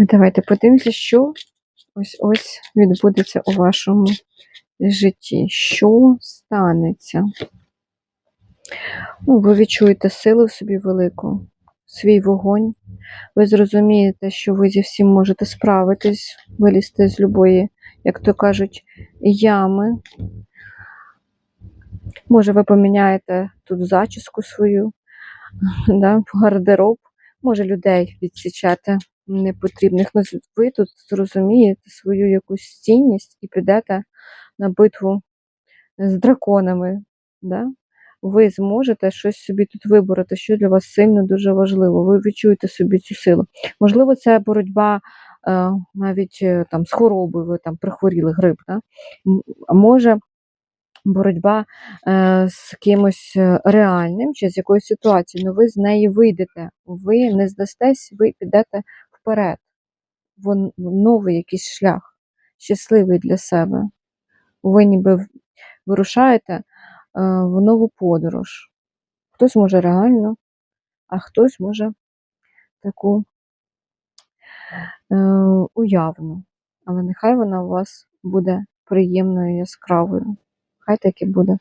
Давайте подивимося, що ось ось відбудеться у вашому житті. Що станеться? Ну, ви відчуєте силу в собі велику, свій вогонь. Ви зрозумієте, що ви зі всім можете справитись, вилізти з любої, як то кажуть, ями. Може, ви поміняєте тут зачіску свою, да, гардероб, може, людей відсічати непотрібних. Ну, ви тут зрозумієте свою якусь цінність і підете на битву з драконами. Да? Ви зможете щось собі тут вибороти, що для вас сильно дуже важливо. Ви відчуєте собі цю силу. Можливо, це боротьба е, навіть е, там з хворобою, ви там прихворіли грип. Да? Може боротьба е, з кимось е, реальним чи з якоюсь ситуацією, але ви з неї вийдете, ви не здастесь, ви підете вперед, в новий якийсь шлях, щасливий для себе. Ви ніби вирушаєте е, в нову подорож. Хтось може реально, а хтось може таку е, уявну. Але нехай вона у вас буде приємною, яскравою. Хай таки буде.